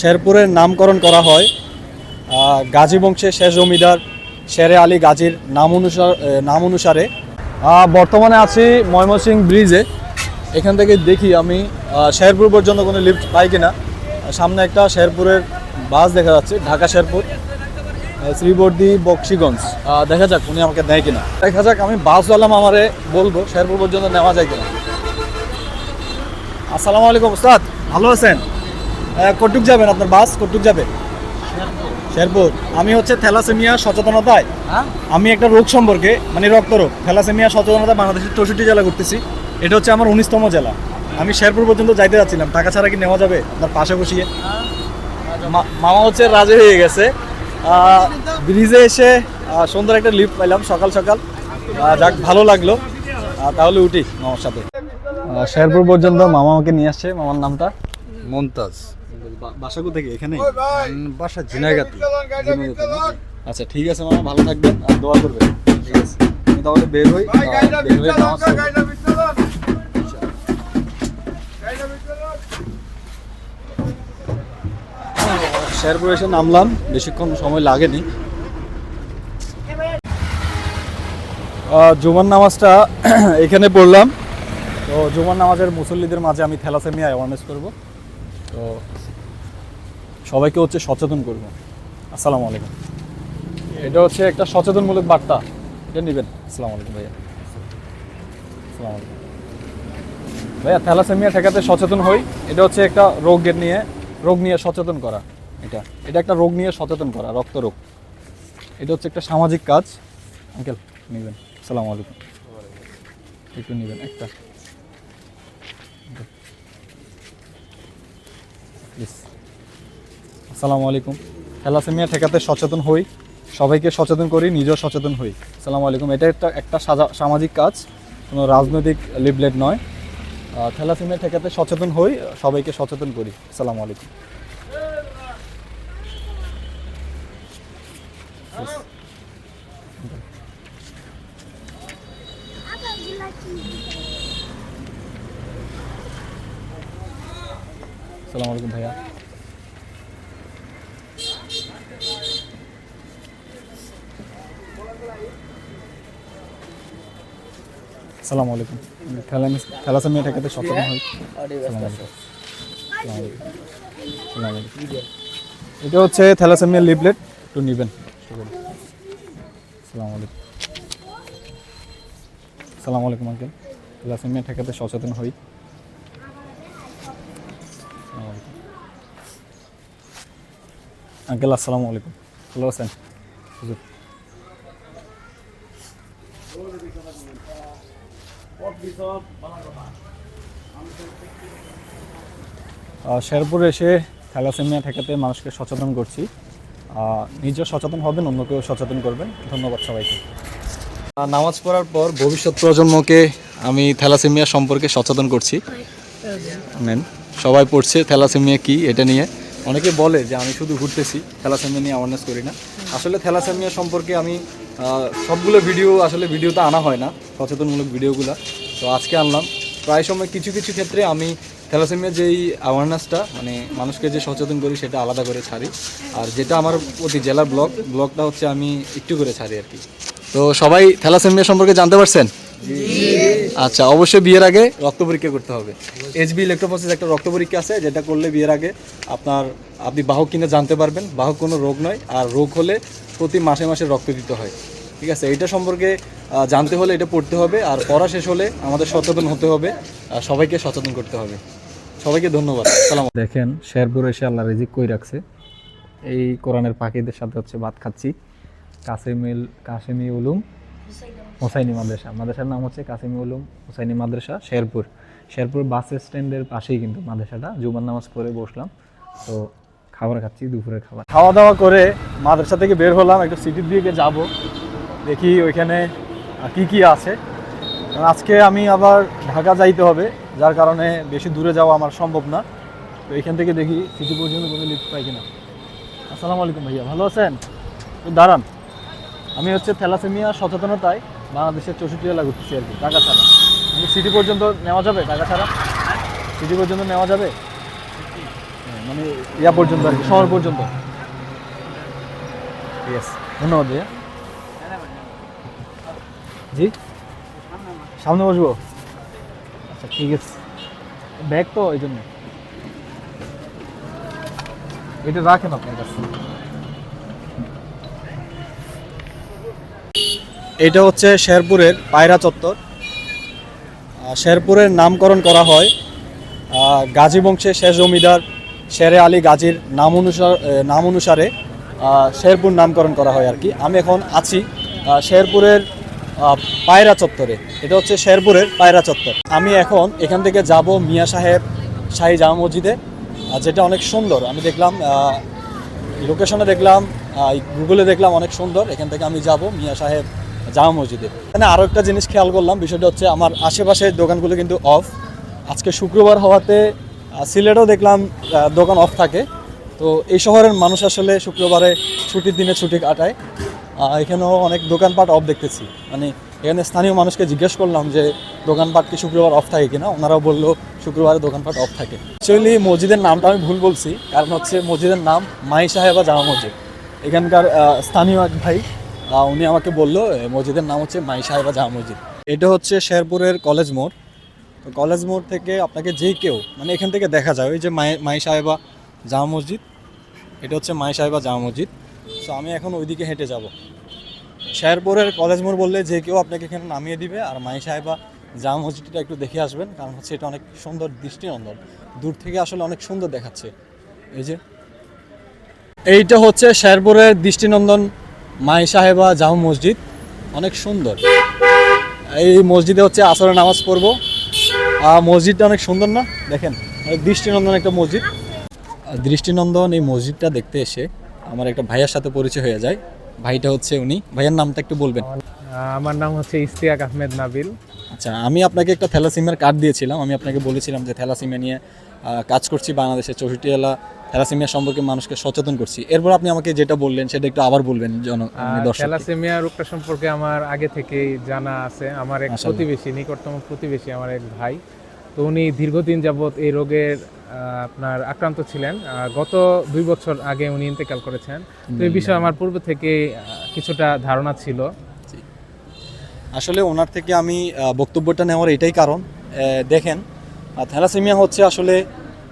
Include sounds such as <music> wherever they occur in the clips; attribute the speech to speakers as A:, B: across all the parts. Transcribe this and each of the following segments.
A: শেরপুরের নামকরণ করা হয়। গাজী বংশের শেষ জমিদার শেরে আলী গাজীর নাম অনুসার নাম অনুসারে। বর্তমানে আছি ময়মনসিং ব্রিজে। এখান থেকে দেখি আমি শেরপুর পর্যন্ত কোনো লিফট পাই কিনা। সামনে একটা শেরপুরের বাস দেখা যাচ্ছে, ঢাকা শেরপুর শ্রীবর্দী বক্সিগঞ্জ। দেখা যাক উনি আমাকে দেয় কিনা। দেখা যাক আমি বাস বাসওয়ালাম আমারে বলব, শেরপুর পর্যন্ত নেওয়া যায় কিনা। আসসালামু আলাইকুম উস্তাদ ভালো আছেন? কটুক যাবেন আপনার বাস? কটুক যাবে? শেরপুর। আমি হচ্ছে থ্যালাসেমিয়া সচেতনতায়। আমি একটা রোগ সম্পর্কে মানে রক্ত রোগ। থ্যালাসেমিয়া সচেতনতা বাংলাদেশের চৌষট্টি জেলা করতেছি এটা হচ্ছে আমার উনিশতম জেলা। আমি শেরপুর পর্যন্ত যাইতে যাচ্ছিলাম। টাকা ছাড়া কি নেওয়া যাবে? আপনার পাশে বসিয়ে। মা- মামা হচ্ছে রাজে হয়ে গেছে। ব্রিজে এসে সুন্দর একটা লিফট পাইলাম সকাল সকাল। যাক ভালো লাগল। তাহলে উঠি মামার সাথে। শেরপুর পর্যন্ত মামা আমাকে নিয়ে আসছে। মামার নামটা?
B: মমতাজ।
A: বাসা কোথেকে এখানে
B: বাসা ঝিনাইগাতি
A: আচ্ছা ঠিক আছে মামা ভালো থাকবেন আর দোয়া করবেন। ঠিক আছে। আমি তাহলে বের হই হয়ে শেরপুর এসে নামলাম বেশিক্ষণ সময় লাগেনি। জুমার নামাজটা <clears throat> এখানে পড়লাম। তো জুমার নামাজের মুসল্লিদের মাঝে আমি থ্যালাসেমিয়া অ্যাওয়ারনেস করব। তো সবাইকে হচ্ছে সচেতন করব। আসসালামু আলাইকুম। এটা হচ্ছে একটা সচেতনমূলক বার্তা। এটা নেবেন। আসসালামু আলাইকুম ভাইয়া। আসসালামু আলাইকুম। ভাইয়া, থ্যালাসেমিয়া ঠেকাতে সচেতন হই। এটা হচ্ছে একটা রোগের নিয়ে, রোগ নিয়ে সচেতন করা। এটা এটা একটা রোগ নিয়ে সচেতন করা রক্ত রোগ এটা হচ্ছে একটা সামাজিক কাজ। আঙ্কেল, নেবেন। আসসালামু আলাইকুম। একটু নেবেন, একটা। প্লিজ আসসালামু আলাইকুম। থ্যালাসেমিয়া ঠেকাতে সচেতন হই। সবাইকে সচেতন করি, নিজেও সচেতন হই। আসসালামু আলাইকুম। এটা একটা একটা সামাজিক কাজ, কোনো রাজনৈতিক লিফলেট নয়। থ্যালাসেমিয়া ঠেকাতে সচেতন হই, সবাইকে সচেতন করি। আসসালামু আলাইকুম। আসসালামু আলাইকুম ভাইয়া। আসসালামু আলাইকুম। থ্যালাসেমিয়া ঠেকাতে সচেতন আলাইকুম। এটা হচ্ছে থ্যালাসেমিয়া লিফলেট। একটু নেবেন। আসসালামু আলাইকুম। আসসালামু আলাইকুম, আঙ্কেল। থ্যালাসেমিয়া ঠেকাতে সচেতন হই। আঙ্কেল, আসসালামু আলাইকুম। ভালো আছেন? হুজুর। শেরপুর এসে থ্যালাসেমিয়া ঠেকাতে মানুষকে সচেতন করছি। নিজেও সচেতন হবেন, অন্যকেও সচেতন করবেন। ধন্যবাদ সবাইকে। নামাজ পড়ার পর ভবিষ্যৎ প্রজন্মকে আমি থ্যালাসেমিয়া সম্পর্কে সচেতন করছি। নেন সবাই পড়ছে থ্যালাসেমিয়া কি, এটা নিয়ে। অনেকে বলে যে আমি শুধু ঘুরতেছি, থ্যালাসেমিয়া নিয়ে অ্যাওয়ারনেস করি না। আসলে থ্যালাসেমিয়া সম্পর্কে আমি সবগুলো ভিডিও আসলে ভিডিওতে আনা হয় না, সচেতনমূলক ভিডিওগুলো তো আজকে আনলাম। প্রায় সময় কিছু কিছু ক্ষেত্রে আমি থ্যালাসেমিয়া যেই অ্যাওয়ারনেসটা মানে মানুষকে যে সচেতন করি সেটা আলাদা করে ছাড়ি। আর যেটা আমার প্রতি জেলার ব্লক ব্লকটা হচ্ছে আমি একটু করে ছাড়ি আর কি। তো সবাই থ্যালাসেমিয়া সম্পর্কে জানতে পারছেন? আচ্ছা অবশ্যই বিয়ের আগে রক্ত পরীক্ষা করতে হবে। এইচবি ইলেকট্রোপোসিস একটা রক্ত পরীক্ষা আছে যেটা করলে বিয়ের আগে আপনার আপনি বাহক কিনে জানতে পারবেন। বাহক কোনো রোগ নয় আর রোগ হলে প্রতি মাসে মাসে রক্ত দিতে হয়। ঠিক আছে এটা সম্পর্কে জানতে হলে এটা পড়তে হবে আর পড়া শেষ হলে আমাদের সচেতন হতে হবে আর সবাইকে সচেতন করতে হবে। সবাইকে ধন্যবাদ সালাম দেখেন শেরপুর এসে আল্লাহ রিজিক কই রাখছে। এই কোরআনের পাখিদের সাথে হচ্ছে ভাত খাচ্ছি। কাসেমিল কাসেমি উলুম হোসাইনি মাদ্রাসা। মাদ্রাসার নাম হচ্ছে কাসিমি উলুম হোসাইনি মাদ্রাসা শেরপুর। শেরপুর বাস স্ট্যান্ডের পাশেই কিন্তু মাদ্রাসাটা। জুমার নামাজ পড়ে বসলাম তো খাবার খাচ্ছি দুপুরের খাবার। খাওয়া দাওয়া করে মাদ্রাসা থেকে বের হলাম একটু সিটির দিকে যাব। দেখি ওইখানে কি কি আছে। আজকে আমি আবার ঢাকা যাইতে হবে, যার কারণে বেশি দূরে যাওয়া আমার সম্ভব না। তো এখান থেকে দেখি সিটি পর্যন্ত কোনো লিফট পাই কিনা। আসসালামু আলাইকুম ভাইয়া, ভালো আছেন? তো দাঁড়ান। আমি হচ্ছে থ্যালাসেমিয়া, সচেতনতায় বাংলাদেশের চৌষট্টি জেলা ঘুরতেছি আর কি টাকা ছাড়া। আমি সিটি পর্যন্ত নেওয়া যাবে টাকা ছাড়া? সিটি পর্যন্ত নেওয়া যাবে? মানে ইয়া পর্যন্ত আর কি, শহর পর্যন্ত। ইয়েস ধন্যবাদ ভাইয়া। জি। সামনে বসবো? আচ্ছা ঠিক আছে। ব্যাগ তো ওই জন্য। এটা রাখেন আপনার কাছে। এটা হচ্ছে শেরপুরের পায়রা চত্বর। শেরপুরের নামকরণ করা হয় গাজী বংশের শেষ জমিদার শেরে আলী গাজীর নাম অনুসার নাম অনুসারে শেরপুর নামকরণ করা হয় আর কি। আমি এখন আছি শেরপুরের পায়রা চত্বরে। এটা হচ্ছে শেরপুরের পায়রা চত্বর। আমি এখন এখান থেকে যাব মিয়া সাহেব শাহী জামা মসজিদে যেটা অনেক সুন্দর। আমি দেখলাম লোকেশনে দেখলাম গুগলে দেখলাম অনেক সুন্দর। এখান থেকে আমি যাব মিয়া সাহেব জামা মসজিদে। এখানে আরও একটা জিনিস খেয়াল করলাম, বিষয়টা হচ্ছে আমার আশেপাশের দোকানগুলো কিন্তু অফ আজকে শুক্রবার হওয়াতে সিলেটেও দেখলাম দোকান অফ থাকে। তো এই শহরের মানুষ আসলে শুক্রবারে ছুটির দিনে ছুটি কাটায়। এখানেও অনেক দোকানপাট অফ দেখতেছি। মানে এখানে স্থানীয় মানুষকে জিজ্ঞেস করলাম যে, দোকানপাট কি শুক্রবার অফ থাকে কিনা? ওনারাও বলল, শুক্রবারে দোকানপাট অফ থাকে। অ্যাকচুয়ালি মসজিদের নামটা আমি ভুল বলছি, কারণ হচ্ছে মসজিদের নাম মাই সাহেবা জামা মসজিদ। এখানকার স্থানীয় এক ভাই উনি আমাকে বলল মসজিদের নাম হচ্ছে মাই সাহেবা জামা মসজিদ। এটা হচ্ছে শেরপুরের কলেজ মোড়। তো কলেজ মোড় থেকে আপনাকে যে কেউ মানে এখান থেকে দেখা যায়, ওই যে মাই মাই সাহেবা জামা মসজিদ। এটা হচ্ছে মাই সাহেবা জামা মসজিদ। তো আমি এখন ওইদিকে হেঁটে যাব। শেরপুরের কলেজ মোড় বললে যে কেউ আপনাকে এখানে নামিয়ে দিবে। আর মাই সাহেবা জামা মসজিদটা একটু দেখে আসবেন, কারণ হচ্ছে এটা অনেক সুন্দর দৃষ্টিনন্দন দূর থেকে আসলে অনেক সুন্দর দেখাচ্ছে। এই যে, এইটা হচ্ছে শেরপুরের দৃষ্টিনন্দন মাই সাহেবা জামা মসজিদ। অনেক সুন্দর। এই মসজিদে হচ্ছে আসরের নামাজ পড়ব। আর মসজিদটা অনেক সুন্দর না? দেখেন, অনেক দৃষ্টিনন্দন একটা মসজিদ। দৃষ্টিনন্দন এই মসজিদটা দেখতে এসে আমার একটা ভাইয়ার সাথে পরিচয় হয়ে যায়। ভাইটা হচ্ছে উনি। ভাইয়ার নামটা একটু বলবেন।
C: আমার নাম হচ্ছে ইস্তিয়াক আহমেদ নাবিল।
A: আচ্ছা আমি আপনাকে একটা থ্যালাসিমিয়ার কার্ড দিয়েছিলাম। আমি আপনাকে বলেছিলাম যে থ্যালাসিমিয়া নিয়ে কাজ করছি বাংলাদেশের চৌষট্টি জেলা থ্যালাসিমিয়া সম্পর্কে মানুষকে সচেতন করছি। এরপর আপনি আমাকে যেটা বললেন সেটা একটু আবার বলবেন জন দর্শক
C: থ্যালাসেমিয়া রোগটা সম্পর্কে আমার আগে থেকেই জানা আছে। আমার এক প্রতিবেশী নিকটতম প্রতিবেশী আমার এক ভাই। তো উনি দীর্ঘদিন যাবৎ এই রোগের আপনার আক্রান্ত ছিলেন। গত দুই বছর আগে উনি ইন্তেকাল করেছেন। তো এই বিষয়ে আমার পূর্ব থেকে কিছুটা ধারণা ছিল।
A: আসলে ওনার থেকে আমি বক্তব্যটা নেওয়ার এটাই কারণ। দেখেন থ্যালাসেমিয়া হচ্ছে আসলে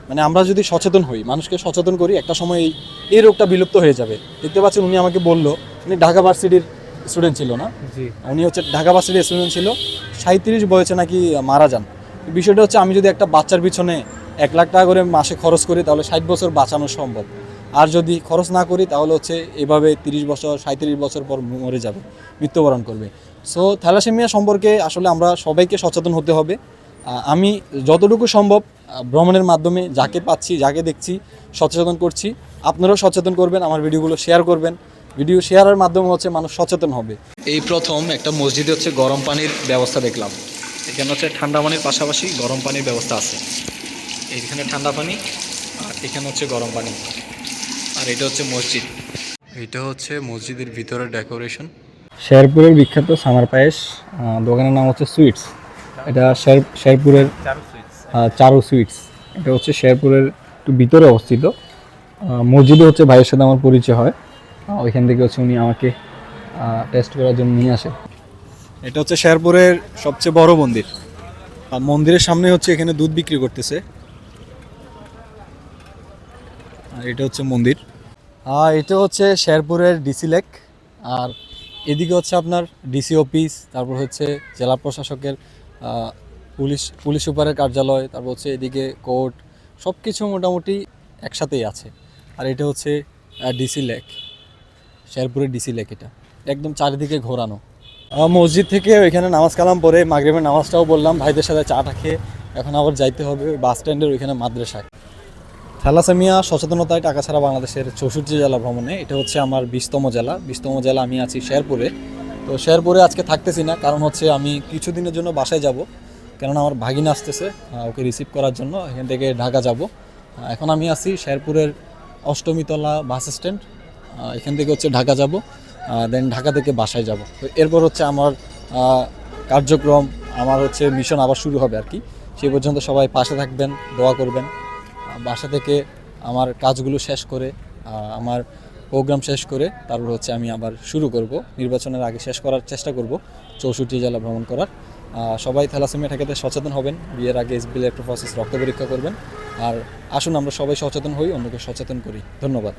A: মানে আমরা যদি সচেতন হই মানুষকে সচেতন করি একটা সময় এই এই রোগটা বিলুপ্ত হয়ে যাবে। দেখতে পাচ্ছেন উনি আমাকে বলল উনি ঢাকা ভার্সিটির স্টুডেন্ট ছিল না? উনি হচ্ছে ঢাকা ভার্সিটির স্টুডেন্ট ছিল সাঁত্রিশ বয়সে নাকি মারা যান। বিষয়টা হচ্ছে আমি যদি একটা বাচ্চার পিছনে এক লাখ টাকা করে মাসে খরচ করি, তাহলে ষাট বছর বাঁচানো সম্ভব। আর যদি খরচ না করি, তাহলে হচ্ছে এভাবে তিরিশ বছর সাঁত্রিশ বছর পর মরে যাবে, মৃত্যুবরণ করবে। সো থ্যালাসেমিয়া সম্পর্কে আসলে আমরা সবাইকে সচেতন হতে হবে। আমি যতটুকু সম্ভব ভ্রমণের মাধ্যমে যাকে পাচ্ছি, যাকে দেখছি, সচেতন করছি। আপনারাও সচেতন করবেন, আমার ভিডিওগুলো শেয়ার করবেন। ভিডিও শেয়ারের মাধ্যমে হচ্ছে মানুষ সচেতন হবে। এই প্রথম একটা মসজিদে হচ্ছে গরম পানির ব্যবস্থা দেখলাম। এখানে হচ্ছে ঠান্ডা পানির পাশাপাশি গরম পানির ব্যবস্থা আছে। এইখানে ঠান্ডা পানি আর এখানে হচ্ছে গরম পানি। আর এটা হচ্ছে মসজিদ। এটা হচ্ছে মসজিদের ভিতরের ডেকোরেশন। শেরপুরের বিখ্যাত সামার পায়েস দোকানের নাম হচ্ছে সুইটস। এটা শের শেরপুরের চারু সুইটস। এটা হচ্ছে শেরপুরের একটু ভিতরে অবস্থিত। মসজিদে হচ্ছে ভাইয়ের সাথে আমার পরিচয় হয়। ওইখান থেকে হচ্ছে উনি আমাকে টেস্ট করার জন্য নিয়ে আসে। এটা হচ্ছে শেরপুরের সবচেয়ে বড় মন্দির। আর মন্দিরের সামনে হচ্ছে এখানে দুধ বিক্রি করতেছে। আর এটা হচ্ছে মন্দির। আর এটা হচ্ছে শেরপুরের ডিসি লেক। আর এদিকে হচ্ছে আপনার ডিসি অফিস, তারপর হচ্ছে জেলা প্রশাসকের পুলিশ পুলিশ সুপারের কার্যালয়, তারপর হচ্ছে এদিকে কোর্ট সব কিছু মোটামুটি একসাথেই আছে। আর এটা হচ্ছে ডিসি লেক। শেরপুরের ডিসি লেক এটা। একদম চারিদিকে ঘোরানো। মসজিদ থেকে ওইখানে নামাজ কালাম পরে মাগরিবের নামাজটাও বললাম, ভাইদের সাথে চাটা খেয়ে এখন আবার যাইতে হবে বাস স্ট্যান্ডের ওইখানে মাদ্রাসায়। থ্যালাসেমিয়া সচেতনতায় টাকা ছাড়া বাংলাদেশের চৌষট্টি জেলা ভ্রমণে, এটা হচ্ছে আমার বিশতম জেলা। বিশতম জেলা আমি আছি শেরপুরে। তো শেরপুরে আজকে থাকতেছি না, কারণ হচ্ছে আমি কিছুদিনের জন্য বাসায় যাব, কেননা আমার ভাগিনা আসতেছে ওকে রিসিভ করার জন্য, এখান থেকে ঢাকা যাব। এখন আমি আছি শেরপুরের অষ্টমীতলা বাস স্ট্যান্ড এখান থেকে হচ্ছে ঢাকা যাব। দেন ঢাকা থেকে বাসায় যাব। তো এরপর হচ্ছে আমার কার্যক্রম, আমার হচ্ছে মিশন আবার শুরু হবে আর কি। সেই পর্যন্ত সবাই পাশে থাকবেন, দোয়া করবেন। বাসা থেকে আমার কাজগুলো শেষ করে আমার প্রোগ্রাম শেষ করে তারপর হচ্ছে আমি আবার শুরু করব। নির্বাচনের আগে শেষ করার চেষ্টা করব, চৌষট্টি জেলা ভ্রমণ করার। সবাই থ্যালাসেমিয়া ঠেকাতে সচেতন হবেন, বিয়ের আগে এসবি ইলেকট্রোফসিস রক্ত পরীক্ষা করবেন। আর আসুন আমরা সবাই সচেতন হই, অন্যকে সচেতন করি। ধন্যবাদ।